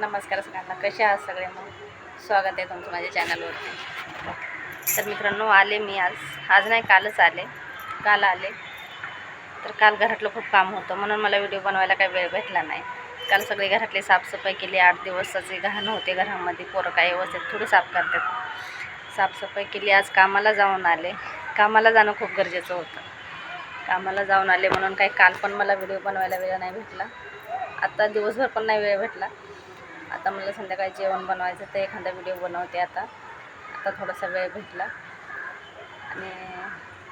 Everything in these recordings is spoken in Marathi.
नमस्कार सगळ्यांना कसे आहात सगळे मग? स्वागत आहे तुमचं माझ्या चॅनलवरती. तर मित्रांनो आले मी आज. आज नाही कालच आले. काल आले. तर काल घरातलं खूप काम होतं. म्हणून मला व्हिडिओ बनवायला काही वेळ भेटला नाही. काल सगळी घरातली साफसफाई केली. आठ दिवसाचे घाण होते घरामध्ये. पोरं काय व्यवस्थित थोडी साफ करतात. साफसफाई केली. आज कामाला जाऊन आले. कामाला जाणं खूप गरजेचं होतं. कामाला जाऊन आले म्हणून काही काल पण मला व्हिडिओ बनवायला वेळ नाही भेटला. आत्ता दिवसभर पण नाही वेळ भेटला. आता मला संध्याकाळी जेवण बनवायचं तर एखादा व्हिडिओ बनवते आता. आता थोडासा वेळ भेटला. आणि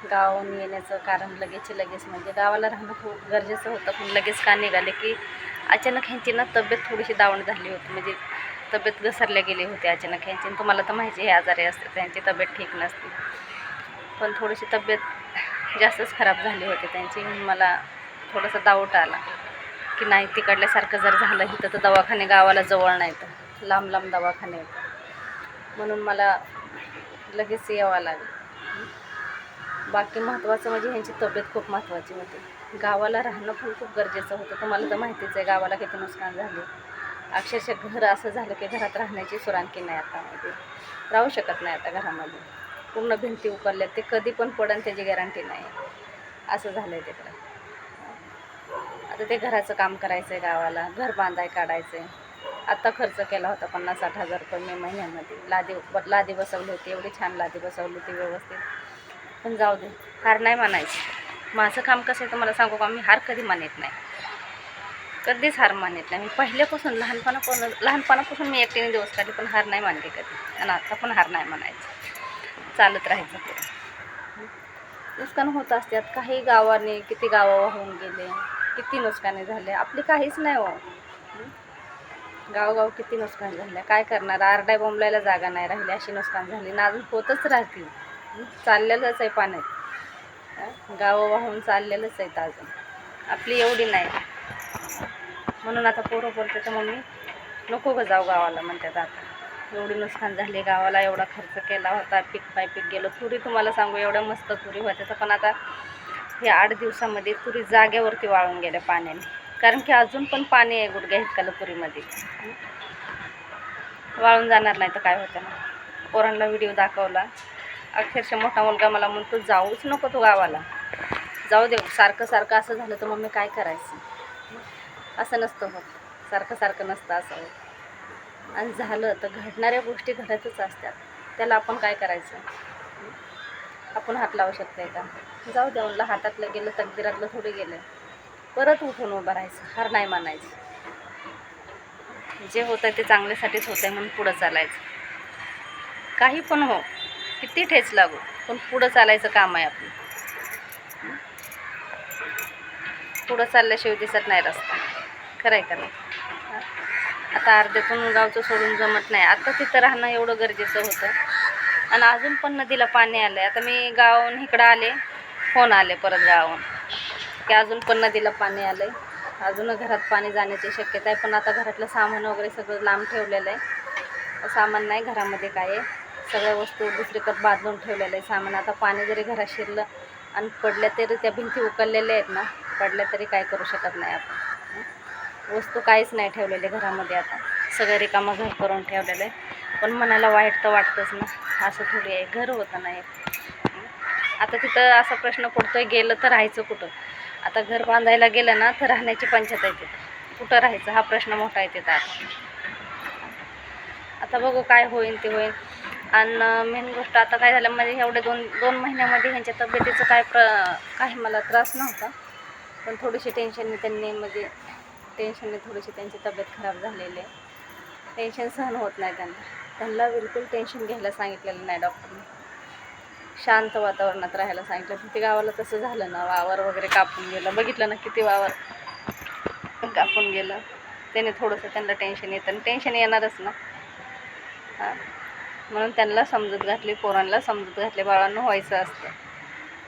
गावाहून येण्याचं कारण लगेच लगेच म्हणजे गावाला राहणं खूप गरजेचं होतं पण लगेच का निघाले की अचानक ह्यांची ना तब्येत थोडीशी दावण झाली होती. म्हणजे तब्येत घसरल्या गेली होती अचानक ह्यांची. तुम्हाला तर माहिती आहे हे आजारी असते त्यांची तब्येत ठीक नसते. पण थोडीशी तब्येत जास्तच खराब झाली होती त्यांची. मला थोडासा डाऊट आला. की नाही तिकडल्यासारखं जर झालं इथं तर दवाखाने गावाला जवळ नाही तर. लांब लांब दवाखाने आहेत. म्हणून मला लगेच यावं लागेल. बाकी महत्त्वाचं म्हणजे ह्यांची तब्येत खूप महत्त्वाची होती. गावाला राहणं पण खूप गरजेचं होतं. तुम्हाला तर माहितीच आहे गावाला किती नुकसान झाले. अक्षरशः घर असं झालं की घरात राहण्याची सुरांकी नाही आता म्हणजे राहू शकत नाही आता घरामध्ये. पूर्ण भिंती उकरल्या ते कधी पण पडन त्याची गॅरंटी नाही. असं झालं आहे तिकडं. आता ते घराचं काम करायचं आहे गावाला घर बांधाय काढायचं आहे आत्ता खर्च केला होता पन्नास साठ हजार रुपये मे महिन्यामध्ये. लादी लादी बसवली होती एवढी छान लादी बसवली होती व्यवस्थित. पण जाऊ दे हार नाही मानायची. माझं काम कसं आहे तर मला सांगू का मी हार कधी मानत नाही. कधीच हार मानत नाही. मी पहिल्यापासून लहानपणापासून लहानपणापासून मी एकटीने दिवस काढले पण हार नाही मानली कधी. आणि आत्ता पण हार नाही मानायची. चालत राहायचं नुकसान होत असतात. काही गावाने किती गावं वाहून गेले किती नुकसाने झाले आपली काहीच नाही हो. गावगाव किती नुकसान झाले काय करणार? आरडाय बोंबलायला जागा नाही राहिली अशी नुकसान झाली ना अजून होतच राहतील. चाललेलंच आहे पाण्यात गावं वाहून चाललेलंच आहेत अजून. आपली एवढी नाही. म्हणून आता पोरं बोलते तर मम्मी नको ग जाऊ गावाला म्हणतात आता. एवढी नुकसान झाली गावाला एवढा खर्च केला होता पीक पाय पीक गेलं. तुरी तुम्हाला सांगू एवढ्या मस्त तुरी होत्या. तर पण आता हे आठ दिवसामध्ये तुरी जागेवरती वाळून गेल्या पाण्याने. कारण की अजून पण पाणी आहे गुडघ्या हितकाला तुरीमध्ये. वाळून जाणार नाही तर काय होतं? ना पोरांना व्हिडिओ दाखवला. अक्षरशः मोठा मुलगा मला म्हणतो जाऊच नको तू गावाला. जाऊ दे सारखं सारखं असं झालं तर मग मी काय करायचं? असं नसतं होत. सारखं सारखं नसतं असं होत. आणि झालं तर घडणाऱ्या गोष्टी घडतच असतात. त्याला आपण काय करायचं? आपण हात लावू शकतोय का? जाऊ द्या म्हणलं हातातलं गेलं तकदिरातलं थोडी गेलं. परत उठून उभं राहायचं हार नाही मानायचं. जे होतं ते चांगल्यासाठीच होतं आहे म्हणून पुढं चालायचं. काही पण हो किती ठेच लागू पण पुढं चालायचं काम आहे आपलं. पुढं चालल्याशिवाय दिसत नाही रस्ता. खरं आहे का नाही? आता अर्ध्यातून गावचं सोडून जमत नाही. आता तिथं राहणं एवढं गरजेचं होतं. आणि अजून पण नदीला पाणी आलं आहे आता मी गावाहून इकडं आले फोन आले परत गावाहून. की अजून पण नदीला पाणी आलं आहे अजून घरात पाणी जाण्याची शक्यता आहे. पण आता घरातलं सामान वगैरे सगळं लांब ठेवलेलं आहे. सामान नाही घरामध्ये काय आहे. सगळ्या वस्तू दुसरीकडे बांधून ठेवलेलं आहे. सामान आता पाणी जरी घरात शिरलं आणि पडल्या तरी त्या भिंती उकललेल्या आहेत ना. पडल्या तरी काय करू शकत नाही आपण. वस्तू काहीच नाही ठेवलेले घरामध्ये आता. सगळं रिकामं घर करून ठेवलेलं आहे पण मनाला वाईट तर वाटतंच ना. असं थोडी आहे. घर होतं नाही आता तिथं असा प्रश्न पडतोय गेलं तर राहायचं कुठं? आता घर बांधायला गेलं ना तर राहण्याची पंचायत आहे तिथं. कुठं राहायचं? हा प्रश्न मोठा आहे तिथं आता. आता बघू काय होईल ते होईल आणि मेन गोष्ट आता काय झालं म्हणजे एवढे दोन दोन महिन्यामध्ये ह्यांच्या तब्येतीचं काय प्र काही मला त्रास नव्हता. पण थोडीशी टेन्शनने त्यांनी म्हणजे टेन्शनने थोडीशी त्यांची तब्येत खराब झालेली आहे. टेन्शन सहन होत नाही त्यांना. त्यांना बिलकुल टेन्शन घ्यायला सांगितलेलं नाही डॉक्टरने शांत वातावरणात राहायला सांगितलं. पण ते गावाला तसं झालं ना वावर वगैरे कापून गेलं. बघितलं ना किती वावर कापून गेलं. त्याने थोडंसं त्यांना टेन्शन येतं. आणि टेन्शन येणारच ना. हां. म्हणून त्यांना समजत घातली पोरांना समजत घातली. बाळांना व्हायचं असतं.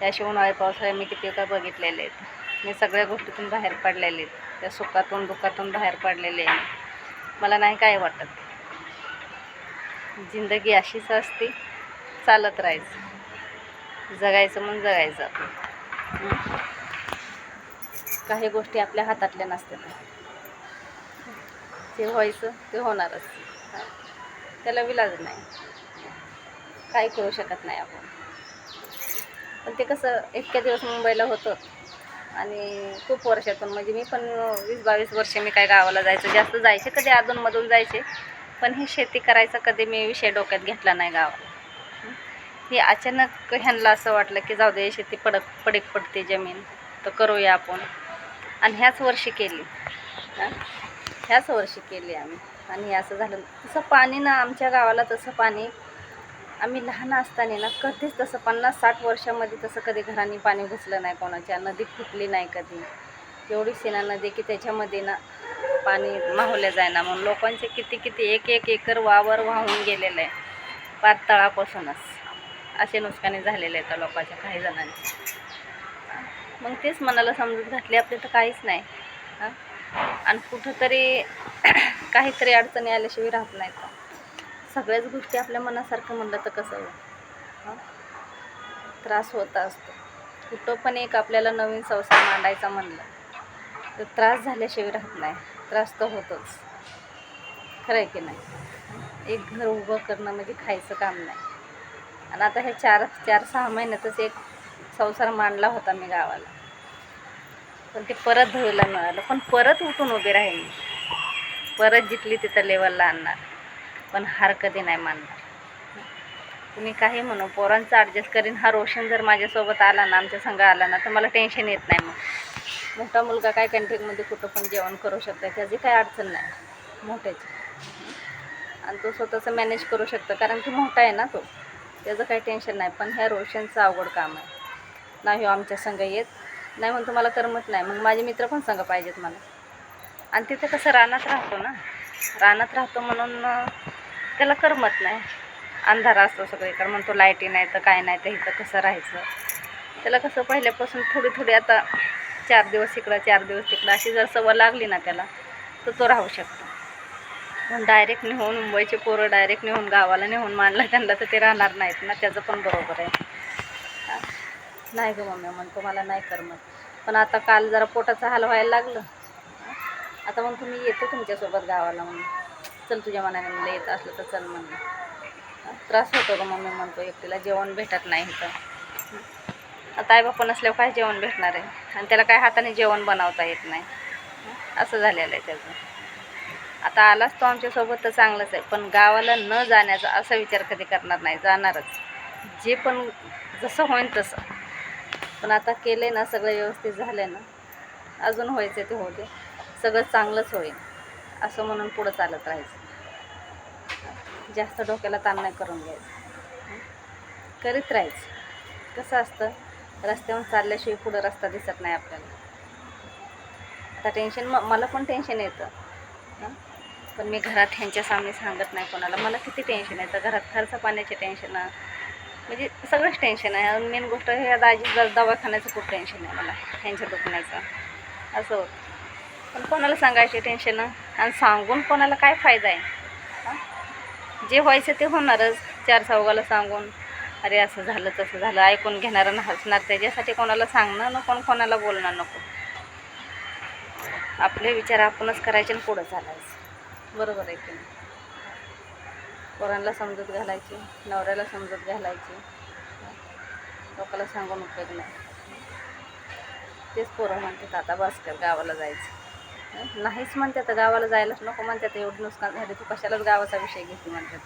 याशिवाय उन्हाळ्या पावसाळ्या मी किती काय बघितलेले आहेत. मी सगळ्या गोष्टीतून बाहेर पडलेले आहेत. त्या सुखातून दुःखातून बाहेर पडलेले आहे. मला नाही काय वाटत. जिंदगी अशीच असते चालत राहायचं. जगायचं म्हणून जगायचं आपण. काही गोष्टी आपल्या हातातल्या नसतात. जे व्हायचं ते होणारच. त्याला विलाज नाही. काही करू शकत नाही आपण. पण ते कसं इतक्या दिवस मुंबईला होतं. आणि खूप वर्षातून म्हणजे मी पण वीस बावीस वर्ष मी काय गावाला जायचं. जास्त जायचे कधी अधूनमधून जायचे. पण ही शेती करायचा कधी मी विषय डोक्यात घेतला नाही गावाला. हे अचानक ह्यांना असं वाटलं की जाऊ दे शेती पडक पडीक पडते जमीन. तर करूया आपण. आणि ह्याच वर्षी केली. ह्याच वर्षी केली आम्ही. आणि असं झालं. तसं पाणी ना आमच्या गावाला तसं पाणी आम्ही लहान असताना ना कधीच तसं पन्नास साठ वर्षामध्ये तसं कधी घरांनी पाणी घुसलं नाही कोणाच्या नदी फुटली नाही कधी. एवढी सेना नदी की त्याच्यामध्ये ना पाणी माहुल्या जायना म्हणून लोकांचे किती किती एक एक एकर वावर वाहून गेलेलं आहे. पातळापासूनच. असे नुकसानी झालेले आहेत लोकांच्या काही जणांचे. मग तेच मनाला समजून घातली आपली तर काहीच नाही. हां? आणि कुठंतरी काहीतरी अडचणी आल्याशिवाय राहत नाही सगळ्याच गोष्टी आपल्या मनासारखं म्हणलं तर कसं होईल? त्रास होता असतो. कुठं पण एक आपल्याला नवीन संसार मांडायचा म्हणलं तर त्रास झाल्याशिवाय राहत नाही. त्रास तर होतोच. खरं आहे की नाही? एक घर उभं करणं म्हणजे खायचं काम नाही. आणि आता हे चार चार सहा महिन्यातच एक संसार मांडला होता मी गावाला. पण ते परत धुवायला मिळालं. पण परत उठून उभे राहील. परत जिथली तिथं लेवलला आणणार. पण हार कधी नाही मानणार. तुम्ही काही म्हणू पोरांचं ॲडजस्ट करीन. हा रोशन जर माझ्यासोबत आला ना आमच्या संघ आला ना तर मला टेन्शन येत नाही मग. मोठा मुलगा काय कॅन्टीनमध्ये कुठं पण जेवण करू शकतो त्याची काही अडचण नाही. मोठ्याची. आणि तो स्वतःचं मॅनेज करू शकतो कारण की मोठा आहे ना तो. त्याचं काही टेन्शन नाही पण ह्या रोशनचं अवघड काम आहे. ना हो आमच्या संघ येत नाही म्हणून तुम्हाला करमत नाही. मग माझे मित्र पण संघ पाहिजेत मला. आणि तिथं कसं रानात राहतो ना. रानात राहतो म्हणून त्याला करमत नाही. अंधार असतो सगळीकडे म्हणतो लाईटी नाही तर काय नाही तर इथं कसं राहायचं? त्याला कसं पहिल्यापासून थोडी थोडी आता चार दिवस इकडं चार दिवस तिकडं अशी जर सवय लागली ना त्याला तर तो राहू शकतो. पण डायरेक्ट नेऊन मुंबईचे पोरं डायरेक्ट नेऊन गावाला नेऊन मानला त्यांना तर ते राहणार नाहीत ना त्याचं पण बरोबर आहे. नाही गं मम्मी म्हणतो मला नाही करमत. पण आता काल जरा पोटाचा हाल व्हायला लागलं. आता मग तुम्ही येतो तुमच्यासोबत गावाला म्हणून. चल तुझ्या मनाने म्हणलं येत असलं तर चल म्हणलं. त्रास होतो का मम्मी म्हणतो एकटीला जेवण भेटत नाही इथं. आता आई बाप्पा नसल्यावर काय जेवण भेटणार आहे? आणि त्याला काय हाताने जेवण बनवता येत नाही. असं झालेलं आहे त्याचं. आता आलाच तो आमच्यासोबत तर चांगलंच आहे पण गावाला न जाण्याचा असा विचार कधी करणार नाही जाणारच. जे पण जसं होईल तसं. पण आता केलं आहे ना सगळं व्यवस्थित झालं आहे ना. अजून व्हायचं ते होते सगळं चांगलंच होईल. असं म्हणून पुढं चालत राहायचं. जास्त डोक्याला ताण नाही करून घ्यायचं. करीत राहायचं. कसं असतं रस्त्यावर चालल्याशिवाय पुढं रस्ता दिसत नाही आपल्याला. आता टेन्शन म मला पण टेन्शन येतं. पण मी घरात ह्यांच्या सामने सांगत नाही कोणाला. मला किती टेन्शन येतं? घरात खर्च पाण्याचे टेन्शन म्हणजे सगळंच टेन्शन आहे. आणि मेन गोष्ट हे दाजी दवाखान्याचं खूप टेन्शन आहे मला ह्यांच्या दुखण्याचं. असं होतं. पण कोणाला सांगायचे टेन्शन आणि सांगून कोणाला काय फायदा आहे? हां? जे व्हायचं ते होणारच. चार चौघाला सांगून अरे असं झालं तसं झालं ऐकून घेणारं ना हसणार त्याच्यासाठी कोणाला सांगणं नको कोण कोणाला बोलणं नको. आपले विचार आपणच करायचे आणि पुढं चालायचं. बरोबर आहे की नाही? पोरांना समजत घालायची नवऱ्याला समजत घालायची. लोकाला सांगून उपयोग नाही तेच पोरं म्हणतात आता बस कर गावाला जायचं. नाहीच म्हणतात गावाला जायलाच नको म्हणतात एवढं नुकसान झालं तू कशालाच गावाचा विषय घेते म्हणतात